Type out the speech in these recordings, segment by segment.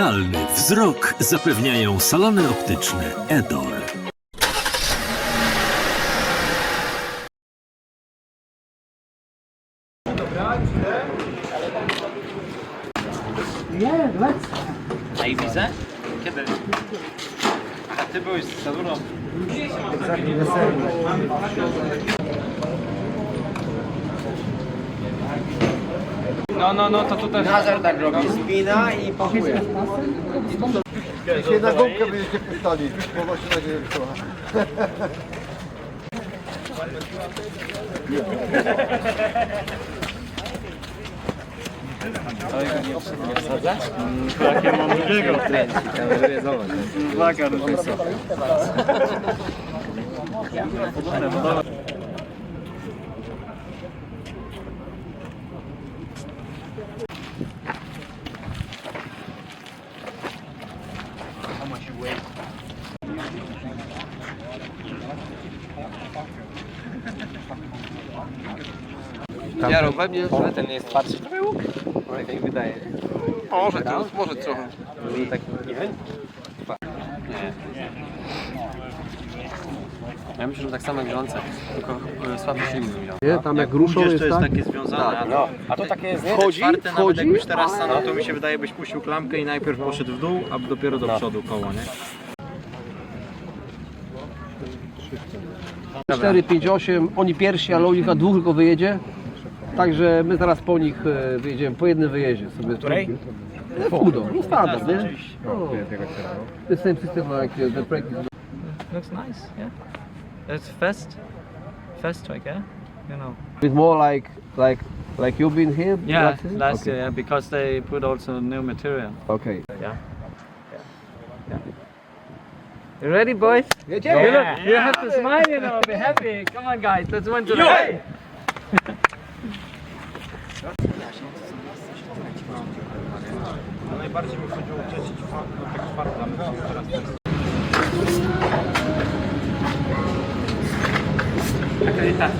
Witalny wzrok zapewniają salony optyczne Edol. Na Ibizę? Kiedy? A ty byłeś z Sadurą? No, no, no, to tu też... Nazar tak robi, spina i pachuje. Dzisiaj na gąbkę będziecie puszczali, bo właśnie nadzieję wyszła. Jaro, we mnie, że ten jest patrzy trochę łuk. Ale tak mi wydaje. Może, to, może trochę. Tak, nie wiem. Ja myślę, że tak samo jak grzące, tylko e, słaby silnik. Nie, tam jak ruszą jest, to jest tak? takie związane, a, to, a to takie jest nie? Wchodzi, czwarte, nawet wchodzi, jakbyś teraz stanął, to mi się wydaje, byś puścił klamkę i najpierw poszedł w dół, a dopiero do przodu koło, nie? 4, 5, 8, oni pierwsi, ale u nich na dwóch tylko wyjedzie. Także my zaraz po nich e, wyjedziemy, po jednym wyjeździe sobie. Której? W Udo, no standard, nie? No. The same system like uh, the practice. Looks nice, yeah. It's fast, fast track, yeah. You know. It's more like like like you've been here. Yeah, last year? last okay. yeah, because they put also new material. Okay. You ready, boys? You look, you have to smile, you know, be happy. Come on, guys, let's win to the right. No najbardziej mi chodziło o dzieci tak czwarta, teraz to jest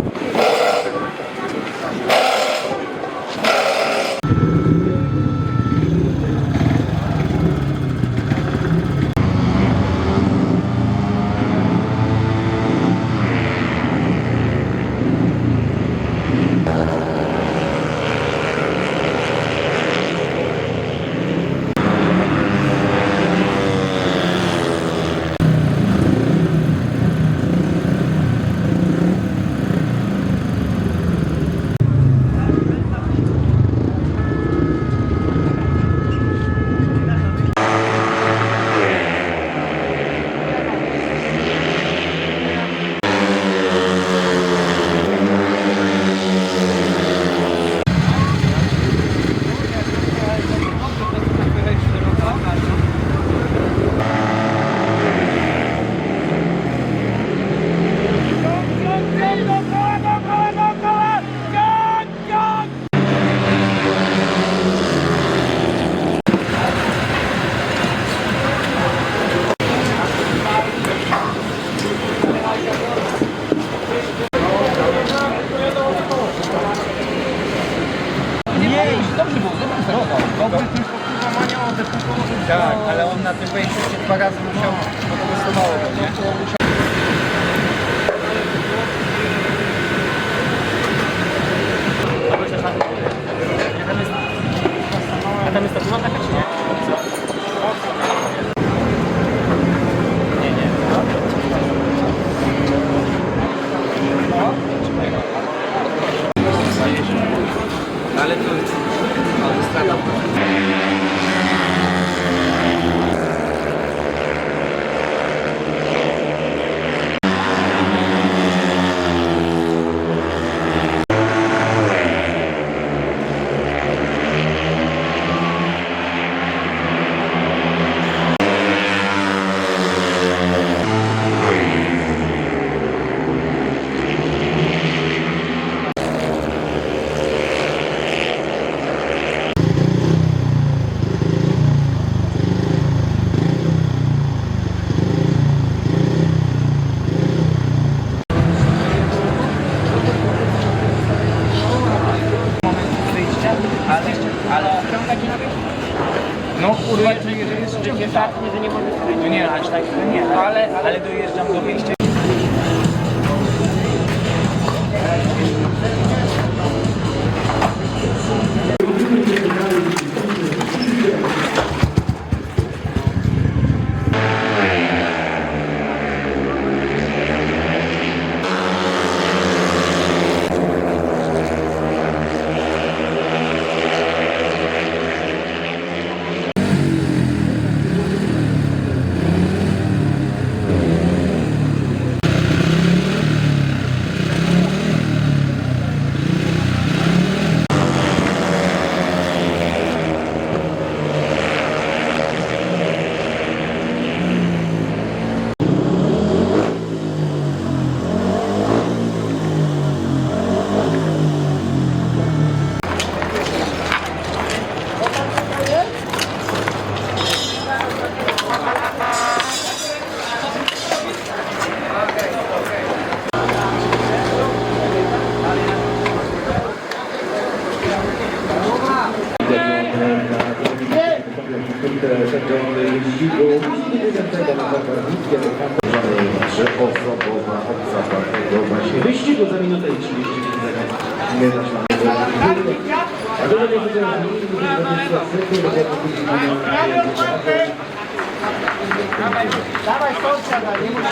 do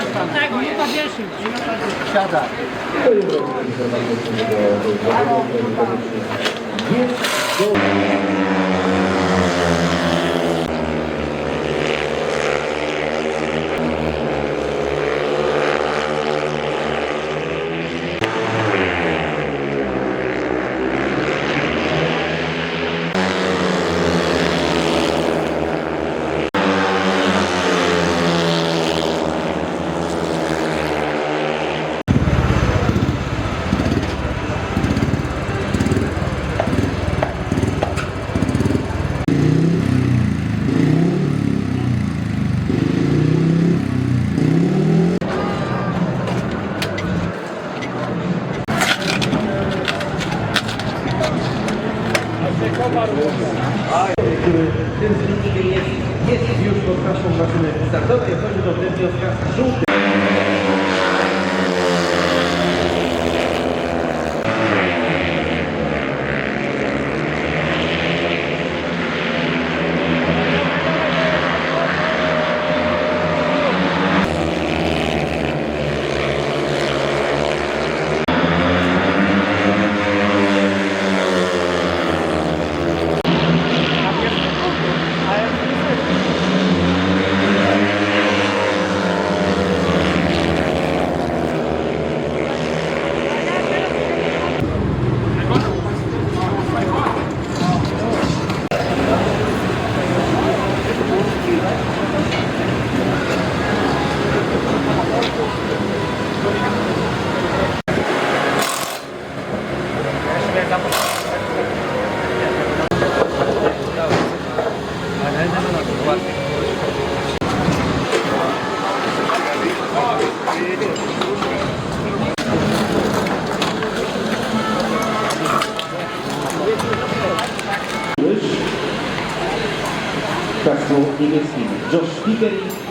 Jest do... Yash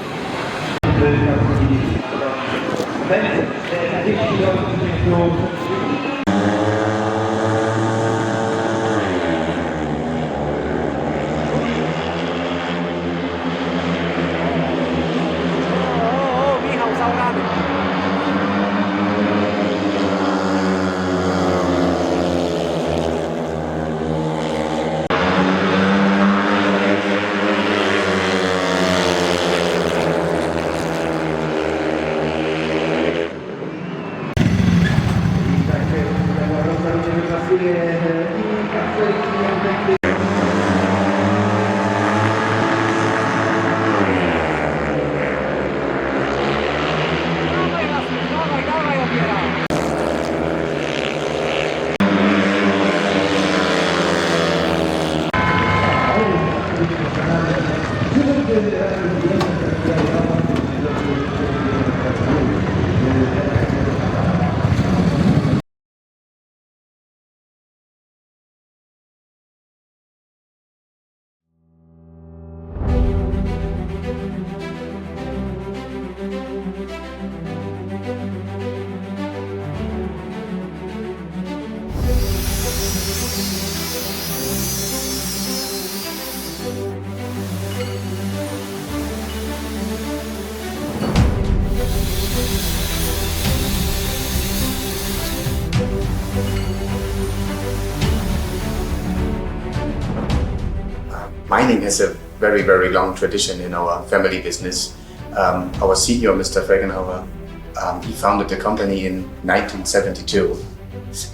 mining has a very, very long tradition in our family business. Um, our CEO, Mr. Fragenhauer, um, he founded the company in 1972.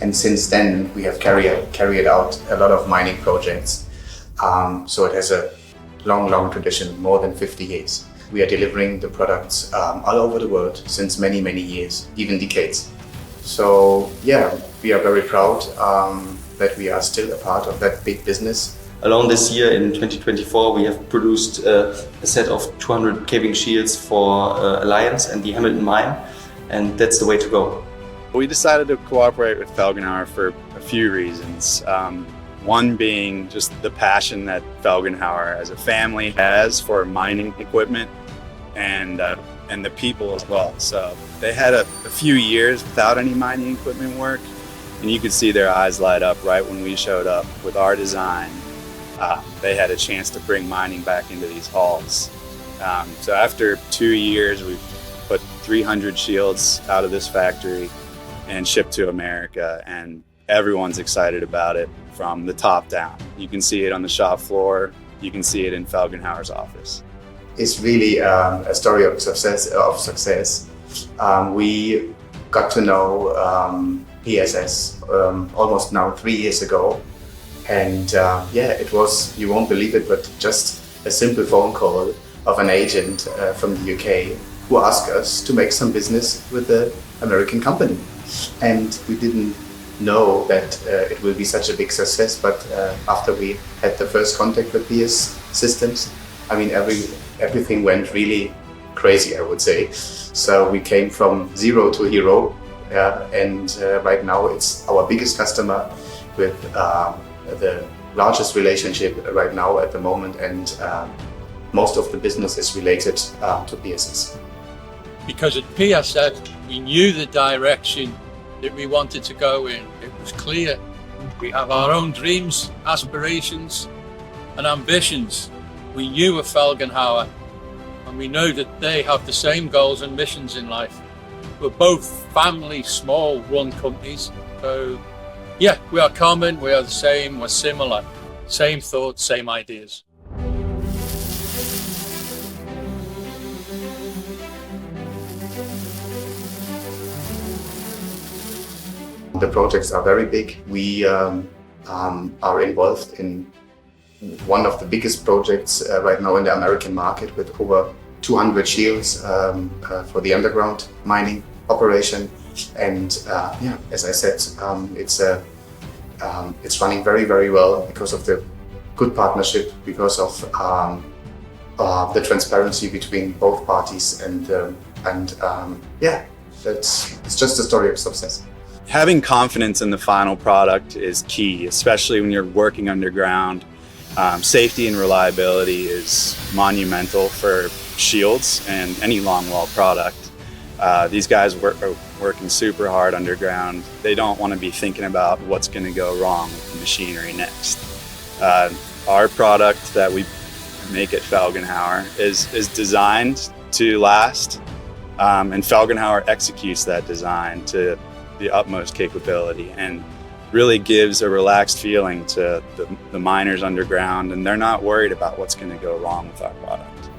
And since then, we have carried, carried out a lot of mining projects. Um, so it has a long, long tradition, more than 50 years. We are delivering the products um, all over the world since many, many years, even decades. So, yeah, we are very proud um, that we are still a part of that big business Alone this year in 2024, we have produced uh, a set of 200 caving shields for uh, Alliance and the Hamilton Mine, and that's the way to go. We decided to cooperate with Felgenhauer for a few reasons. Um, one being just the passion that Felgenhauer as a family has for mining equipment and uh, and the people as well. So they had a, a few years without any mining equipment work, and you could see their eyes light up right when we showed up with our design. Uh, they had a chance to bring mining back into these halls. Um, so after two years, we've put 300 shields out of this factory and shipped to America, and everyone's excited about it from the top down. You can see it on the shop floor. You can see it in Felgenhauer's office. It's really um, a story of success. Of success, um, we got to know um, PSS um, almost now three years ago, and uh, yeah, it was you won't believe it, but just a simple phone call of an agent uh, from the UK who asked us to make some business with the American company, and we didn't know that uh, it will be such a big success. But uh, after we had the first contact with PS Systems, I mean, every everything went really crazy, I would say. So we came from zero to hero, yeah, and uh, right now it's our biggest customer with um, the largest relationship right now at the moment, and um, most of the business is related uh, to PSS. because at PSS we knew the direction that we wanted to go in. It was clear. We have our own dreams, aspirations, and ambitions. We knew of Felgenhauer, and we know that they have the same goals and missions in life. We're both family, small, run companies. So, yeah, we are common, we are the same, we're similar. Same thoughts, same ideas. The projects are very big. We um, um, are involved in one of the biggest projects uh, right now in the American market with over 200 shields um, uh, for the underground mining operation. And uh, yeah, as I said, um, it's a um, it's running very very well because of the good partnership, because of um, uh, the transparency between both parties, and um, and um, yeah, that's it's just a story of success. having confidence in the final product is key, especially when you're working underground. Um, safety and reliability is monumental for shields and any longwall product. Uh, these guys work, working super hard underground. They don't want to be thinking about what's going to go wrong with the machinery next. Uh, our product that we make at Felgenhauer is, is designed to last, um, and Felgenhauer executes that design to the utmost capability and really gives a relaxed feeling to the, the miners underground and they're not worried about what's going to go wrong with our product.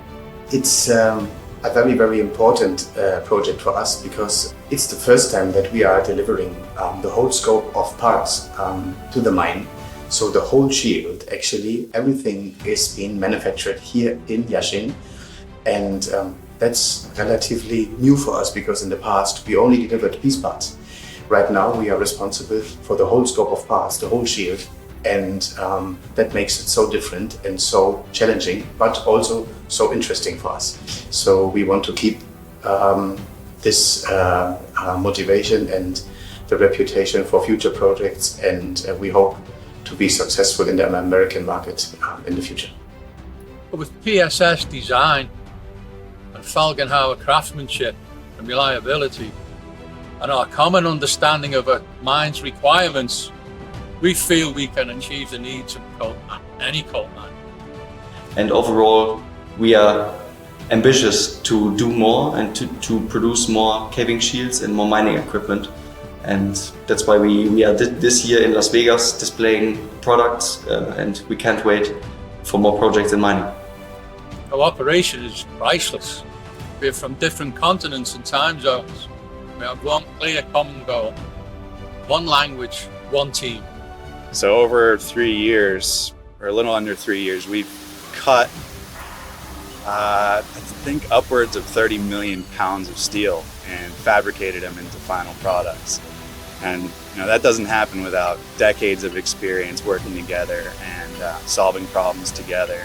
It's um, a very, very important uh, project for us because it's the first time that we are delivering um, the whole scope of parts um, to the mine. So the whole shield, actually, everything is being manufactured here in Yashin. And um, that's relatively new for us because in the past we only delivered piece parts. Right now we are responsible for the whole scope of parts, the whole shield, and um, that makes it so different and so challenging, but also so interesting for us. So we want to keep um, this uh, uh, motivation and the reputation for future projects, and uh, we hope to be successful in the American market uh, in the future. But with PSS design and Falkenhauer craftsmanship and reliability, and our common understanding of a mine's requirements, we feel we can achieve the needs of coal, any coal mine. And overall, we are ambitious to do more and to, to produce more caving shields and more mining equipment. And that's why we, we are thi- this year in Las Vegas displaying products uh, and we can't wait for more projects in mining. Cooperation is priceless. We're from different continents and time zones. We have one clear common goal, one language, one team. So over three years, or a little under three years, we've cut, uh, I think, upwards of 30 million pounds of steel and fabricated them into final products. And you know that doesn't happen without decades of experience working together and uh, solving problems together.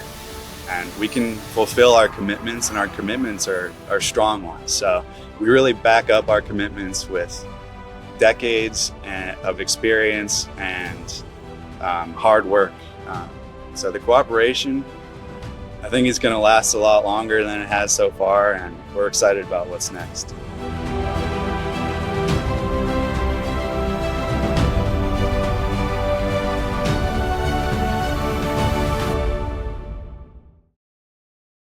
And we can fulfill our commitments, and our commitments are, are strong ones. So we really back up our commitments with decades of experience and um, hard work. Um, so the cooperation, I think, it's going to last a lot longer than it has so far, and we're excited about what's next.